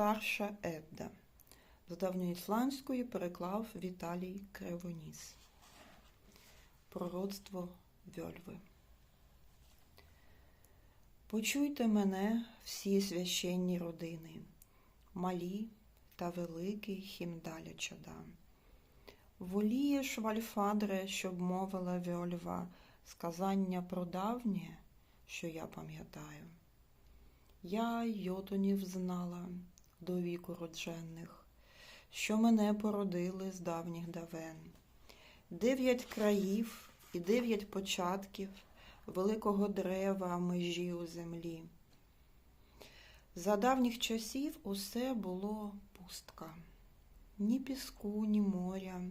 Старша Едда. З давньоісландської переклав Віталій Кривоніс. Пророцтво Вьольви. Почуйте мене, всі священні родини, малі та великий хімдаля чада. Воліє Швальфадре, щоб мовила Вьольва, сказання про давнє, що я пам'ятаю. Я йотунів знала до віку родженних, що мене породили з давніх давен. Дев'ять країв і дев'ять початків великого дерева межі у землі. За давніх часів усе було пустка. Ні піску, ні моря,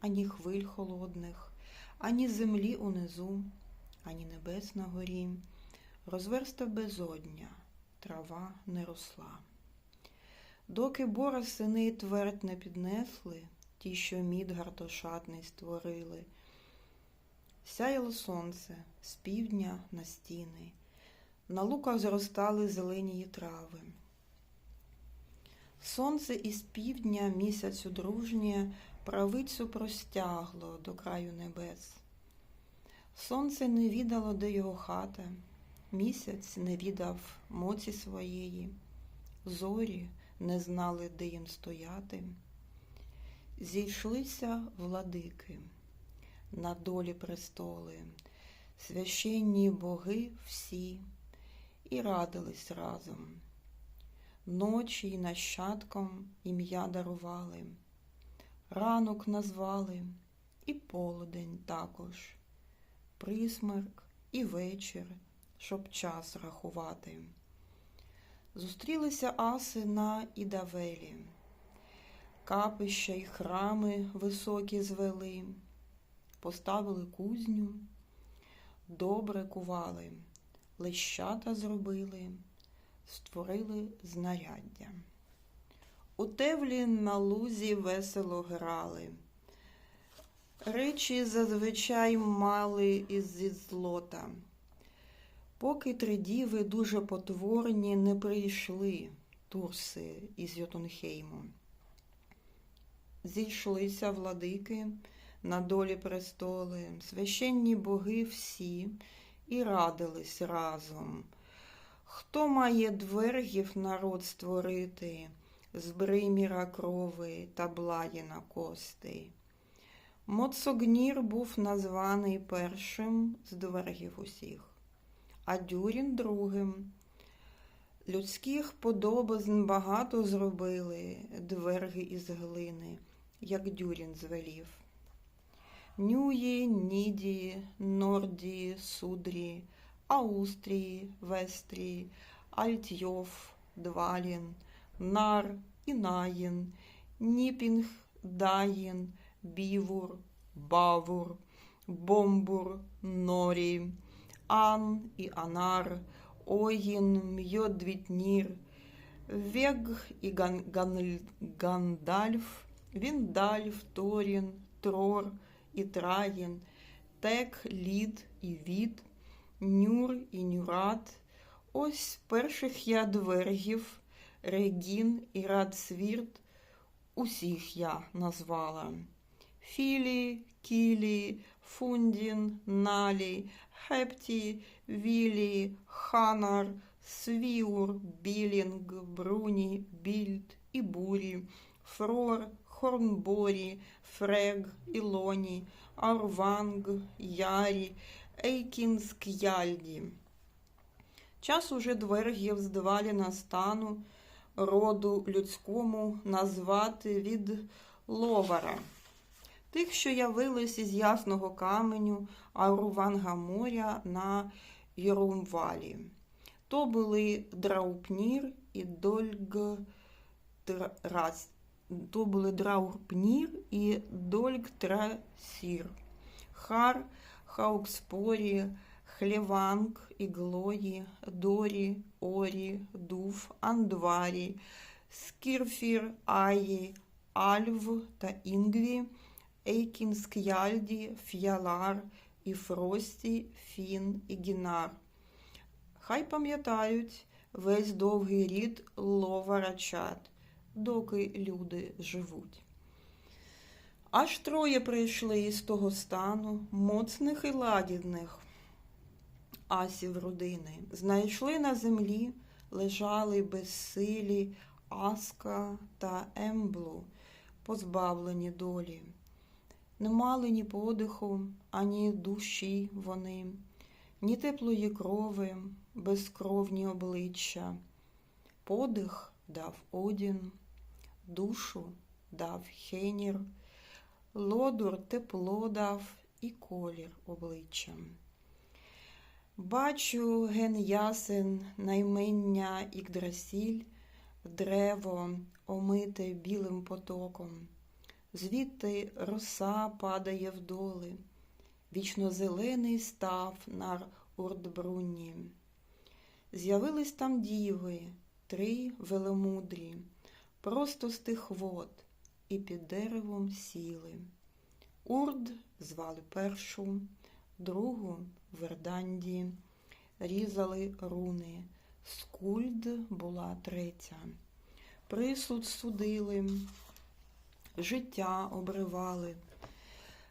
ані хвиль холодних, ані землі унизу, ані небес на горі, розверста безодня, трава не росла. Доки бора сини твердь не піднесли, ті, що Мідгард ошатний створили, сяяло сонце з півдня на стіни, на луках зростали зеленії трави. Сонце із півдня місяцю дружнє правицю простягло до краю небес. Сонце не відало, де його хата, місяць не відав моці своєї, зорі не знали, де їм стояти. Зійшлися владики на долі престоли, священні боги всі і радились разом. Ночі й нащадкам ім'я дарували, ранок назвали і полудень також, присмерк і вечір, щоб час рахувати. Зустрілися аси на Ідавелі, капища й храми високі звели, поставили кузню, добре кували, лещата зробили, створили знаряддя. У тевлі на лузі весело грали. Речі зазвичай мали із злота. Поки три діви дуже потворні не прийшли турси із Йотунхейму. Зійшлися владики на долі престоли, священні боги всі і радились разом. Хто має двергів народ створити, з бриміра крови та бладіна костей? Моцогнір був названий першим з двергів усіх а Дюрін другим. Людських подобизн багато зробили дверги із глини, як Дюрін звелів. Нюї, Ніді, Норді, Судрі, Аустрії, Вестрії, Альтйов, Двалін, Нар, Інаїн, Ніпінг, Даїн, Бівур, Бавур, Бомбур, Норі. Ан і Анар, Огін, Мьодвітнір, Вег і Ган, Ган, Гандальф, Віндальф, Торін, Трор і Траїн, Тек, Лід і Від, Нюр і Нюрат. Ось перших я двергів, Регін і Радсвірт, усіх я назвала. Філі, Кілі, Фундін, Налі, Хепті, Вілі, Ханар, Свіур, Білінг, Бруні, Більд і Бурі, Фрор, Хорнборі, Фрег, Ілоні, Арванг, Ярі, Ейкінск'яльді. Час уже двергів з Дваліна стану роду людському назвати від Ловара. Тих, що явились із ясного каменю Аруванга моря на Єрумвалі. То були Драупнір і Дольгтрас. То були Драупнір і Дольгтрасір, Хар, Хаукспорі, Хлеванг, Іглої, Дорі, Орі, Дув, Андварі, Скірфір, Аї, Альв та Інгві. Ейкінск'яльді, Ф'ялар, і Фрості, Фін і Гінар. Хай пам'ятають весь довгий рід ловарачат, доки люди живуть. Аж троє прийшли із того стану, моцних і ладідних асів родини. Знайшли на землі, лежали безсилі Аска та Емблу, позбавлені долі. Не мали ні подиху, ані душі вони, ні теплої крови, безкровні обличчя. Подих дав Одін, душу дав Хенір, лодур тепло дав і колір обличчям. Бачу ген ясен, наймення Ікдрасіль, древо омите білим потоком, звідти роса падає вдоли, вічно зелений став нар Урдбрунні. З'явились там діви, три веломудрі, просто з тих вод, і під деревом сіли. Урд звали першу, другу Верданді, різали руни, скульд була третя. Присуд судили, життя обривали.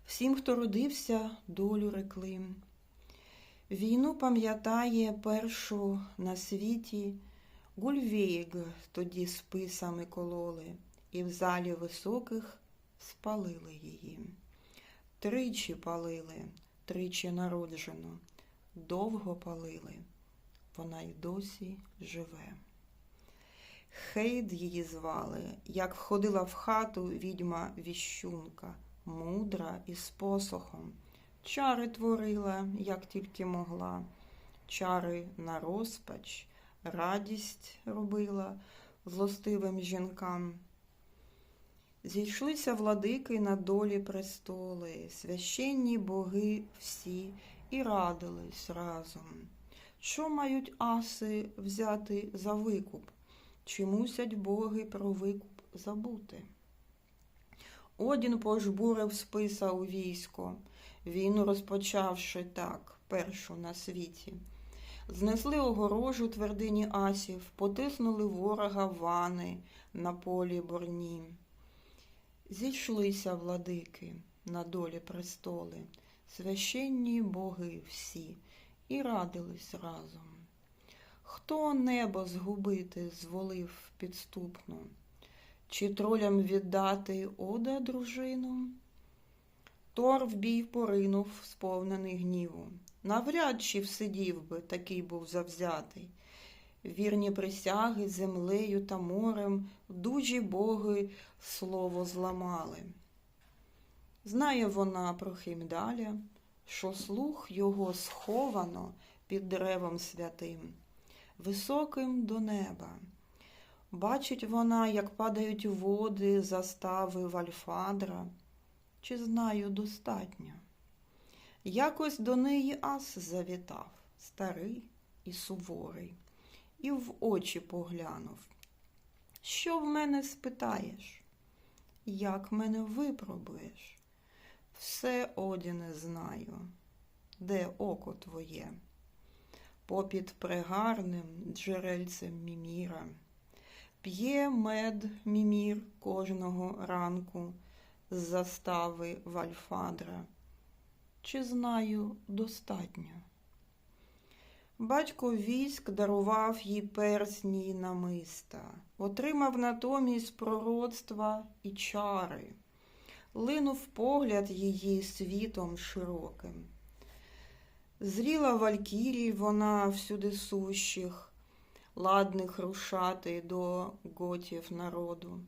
Всім, хто родився, долю рекли. Війну пам'ятає першу на світі Гульвейг тоді списами кололи, і в залі високих спалили її. Тричі палили, тричі народжену, довго палили, вона й досі живе. Хейд її звали, як входила в хату відьма віщунка, мудра і з посохом. Чари творила, як тільки могла, чари на розпач, радість робила злостивим жінкам. Зійшлися владики на долі престоли, священні боги всі і радились разом. Що мають аси взяти за викуп? Чи мусять боги про викуп забути? Одін пожбурив списа у військо, війну розпочавши так, першу на світі. Знесли огорожу твердині асів, потиснули ворога вани на полі борні. Зійшлися владики на долі престоли, священні боги всі, і радились разом. Хто небо згубити зволив підступно, чи тролям віддати ода дружину? Тор в бій поринув, сповнений гніву. Навряд чи всидів би, такий був завзятий. Вірні присяги землею та морем дужі боги слово зламали. Знає вона про Хімдаля, що слух його сховано під деревом святим, високим до неба. Бачить вона, як падають води застави Вальфадра, чи знаю достатньо. Якось до неї ас завітав, старий і суворий, і в очі поглянув. Що в мене спитаєш? Як мене випробуєш? Все, Одіне, знаю, де око твоє, попід прегарним джерельцем міміра. П'є мед мімір кожного ранку з застави Вальфадра. Чи знаю достатньо? Батько військ дарував їй персні й намиста, отримав натомість пророцтва і чари, линув погляд її світом широким. Зріла валькірій вона всюди сущих, ладних рушати до готів народу.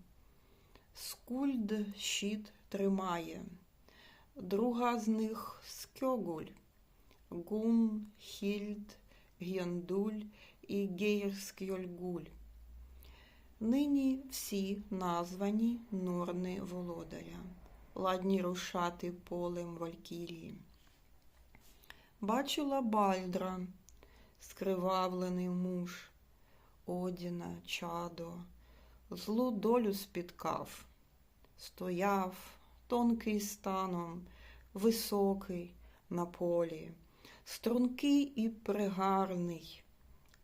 Скульд щит тримає, друга з них скьогуль, гун, хільд, гьондуль і гейрскьольгуль. Нині всі названі норни володаря, ладні рушати полем Валькірії. Бачила Бальдра, скривавлений муж, Одіна, чадо, злу долю спіткав, стояв тонкий станом, високий на полі, стрункий і пригарний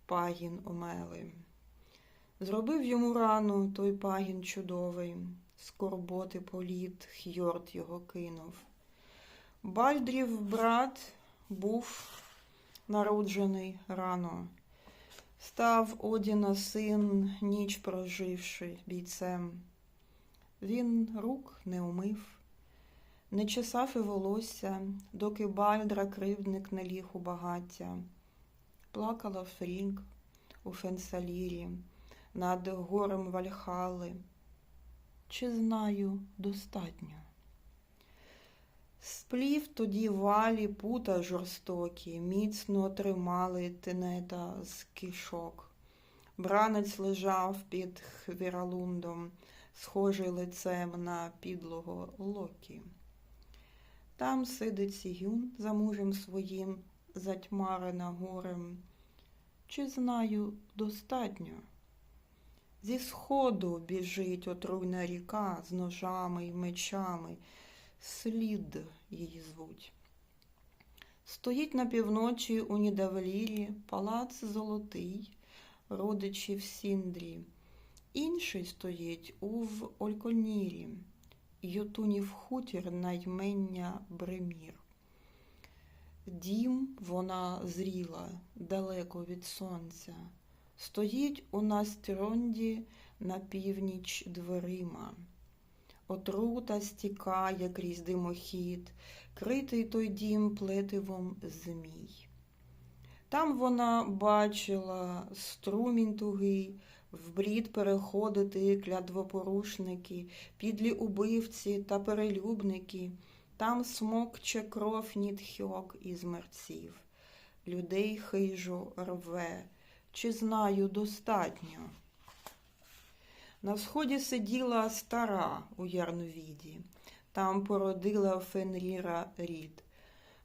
пагін омели. Зробив йому рану той пагін чудовий, скорботи політ, Хьорд його кинув. Бальдрів брат був народжений рано. Став Одіна син, ніч проживши бійцем. Він рук не умив, не чесав і волосся, доки Бальдра кривдник не ліг у багаття. Плакала Фрінг у Фенсалірі над горем Вальхали. Чи знаю достатньо? Сплів тоді валі пута жорстокі, міцно тримали тенета з кишок. Бранець лежав під хвіралундом, схожий лицем на підлого локі. Там сидить Сігюн за мужем своїм, затьмарена горем. Чи знаю достатньо? Зі сходу біжить отруйна ріка з ножами й мечами, слід її звуть. Стоїть на півночі у Нідавлірі палац золотий, родичі в Сіндрі. Інший стоїть у в Ольконірі, Йотунів хутір наймення Бремір. Дім вона зріла далеко від сонця. Стоїть у Настронді на північ дверима. Отрута стікає крізь димохід, критий той дім плетивом змій. Там вона бачила струмінь тугий, вбрід переходити клядвопорушники, підлі убивці та перелюбники, там смокче кров нітхьок із мерців, людей хижо рве чи знаю достатньо. На сході сиділа стара у Ярновіді, там породила Фенріра рід.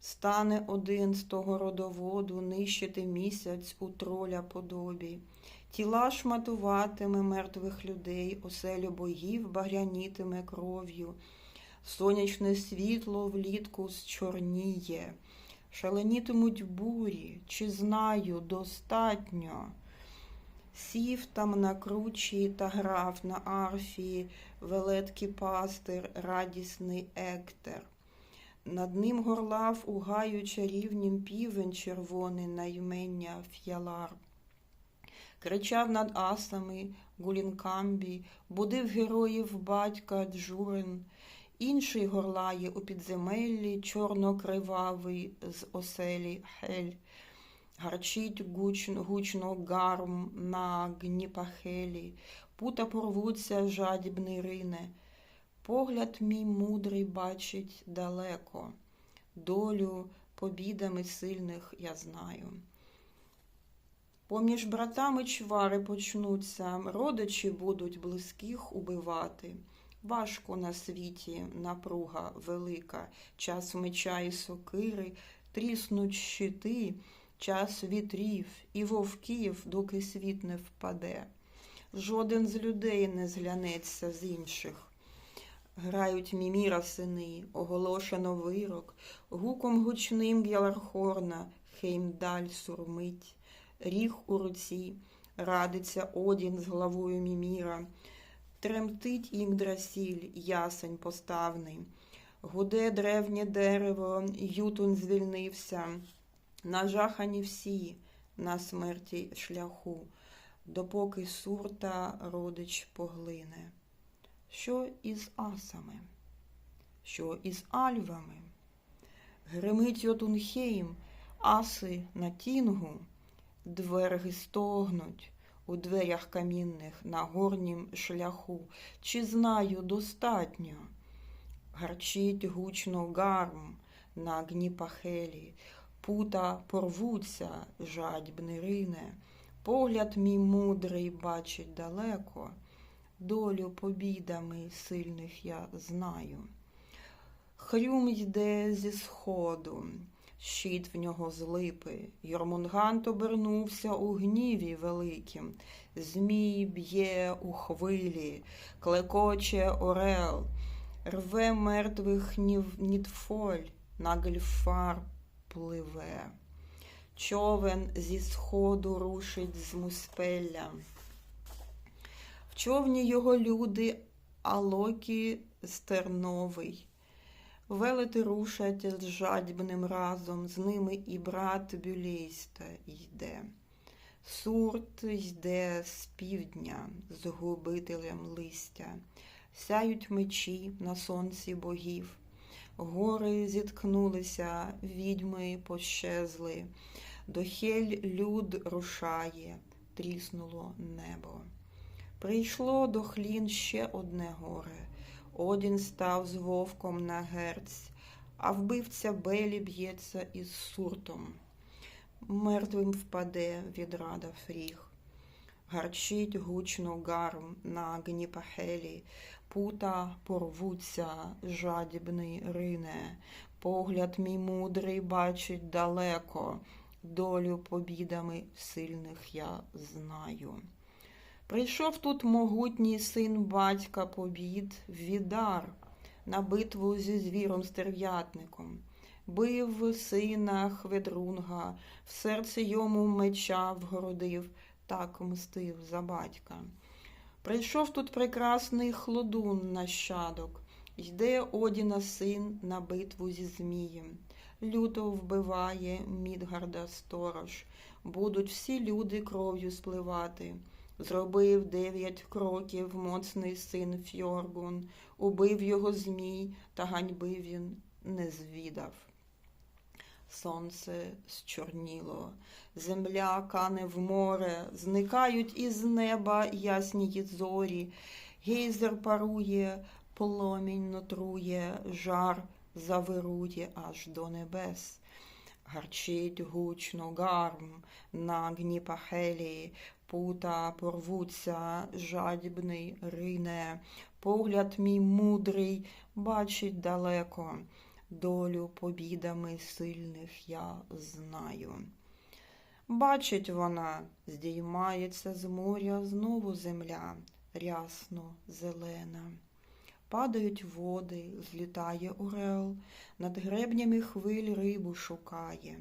Стане один з того родоводу нищити місяць у троля подобі, тіла шматуватиме мертвих людей, оселю богів багрянітиме кров'ю, сонячне світло влітку зчорніє. Шаленітимуть бурі, чи знаю достатньо. Сів там на кручі та грав на арфії велеткий пастир, радісний ектер. Над ним горлав у гаю чарівнім півень червоний на ймення ф'ялар. Кричав над асами Гулінкамбі, будив героїв батька Джурин. Інший горлає у підземеллі чорно-кривавий з оселі Хель. Гарчить гучно, гучно гарм на гніпахелі, пута порвуться жадібний рине. Погляд мій мудрий бачить далеко, долю побідами сильних я знаю. Поміж братами чвари почнуться, родичі будуть близьких убивати. Важко на світі напруга велика, час меча і сокири, тріснуть щити, час вітрів і вовків, доки світ не впаде. Жоден з людей не зглянеться з інших. Грають міміра сини, оголошено вирок, гуком гучним Гялархорна, Хеймдаль сурмить, ріг у руці, радиться Одін з главою міміра. Тремтить Ігдрасіль, ясень поставний, гуде древнє дерево, Ютун звільнився, нажахані всі на смерті шляху, допоки сурта родич поглине. Що із асами? Що із альвами? Гримить Йотунхейм, аси на тінгу, дверги стогнуть у дверях камінних на горнім шляху, чи знаю достатньо. Гарчить гучно гарм на гніпахелі, пута порвуться, жадьбни рине, погляд мій мудрий бачить далеко, долю побідами сильних я знаю. Хрюм йде зі сходу щит в нього з липи. Йормунгант обернувся у гніві великим. Змій б'є у хвилі, клекоче орел, рве мертвих нітфоль, на гельфар пливе. Човен зі сходу рушить з муспелля. В човні його люди, а Локі стерновий. Велети рушать з жадібним разом, з ними і брат Бюлейста йде. Сурт йде з півдня, з губителем листя, сяють мечі на сонці богів, гори зіткнулися, відьми пощезли, до хель люд рушає, тріснуло небо. Прийшло до хлін ще одне горе. Одін став з вовком на герць, а вбивця Белі б'ється із суртом. Мертвим впаде від рада фріг. Гарчить гучно гарм на гніпахелі, пута порвуться, жадібний рине, погляд мій мудрий бачить далеко, долю побідами сильних я знаю. Прийшов тут могутній син батька побід, Відар, на битву зі звіром стерв'ятником. Бив сина Хведрунга, в серце йому меча вгородив, так мстив за батька. Прийшов тут прекрасний хлодун нащадок, йде Одіна син на битву зі Змієм. Люто вбиває Мідгарда сторож, будуть всі люди кров'ю спливати. Зробив дев'ять кроків моцний син Фьоргун, убив його змій, та ганьби він не звідав. Сонце зчорніло, земля кане в море, зникають із неба ясні зорі, гейзер парує, пломінь нотрує, жар завирує аж до небес. Гарчить гучно гарм на гніпахелі, пута порвуться, жадібний рине, погляд мій мудрий бачить далеко, долю побідами сильних я знаю. Бачить вона, здіймається з моря знову земля, рясно зелена. Падають води, злітає орел, над гребнями хвиль рибу шукає.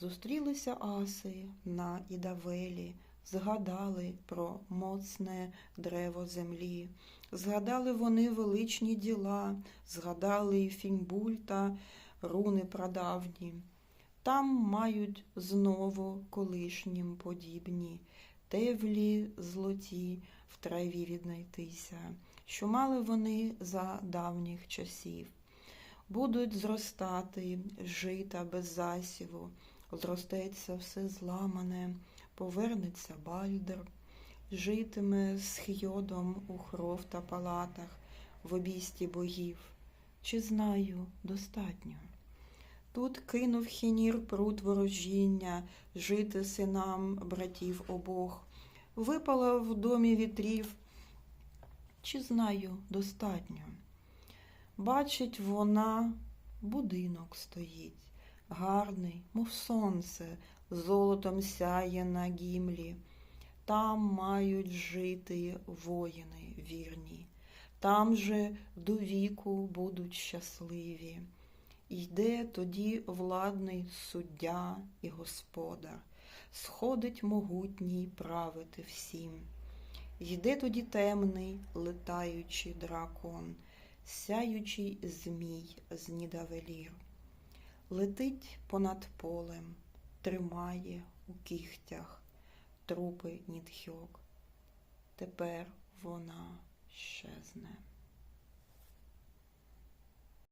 Зустрілися аси на Ідавелі, згадали про моцне древо землі, згадали вони величні діла, згадали і Фімбульта, руни прадавні. Там мають знову колишнім подібні, тевлі злоті в траві віднайтися, що мали вони за давніх часів. Будуть зростати жита без засіву, зростеться все зламане, повернеться бальдер, житиме з хйодом у хров та палатах в обісті богів. Чи знаю достатньо? Тут кинув хінір прут ворожіння, жити синам братів обох, випала в домі вітрів. Чи знаю достатньо? Бачить вона, будинок стоїть, гарний, мов сонце, золотом сяє на гімлі. Там мають жити воїни вірні, там же до віку будуть щасливі. Йде тоді владний суддя і господар, сходить могутній правити всім. Йде тоді темний, летаючий дракон, сяючий змій з Нідавелір. Летить понад полем, тримає у кігтях трупи Нідхьок. Тепер вона щезне.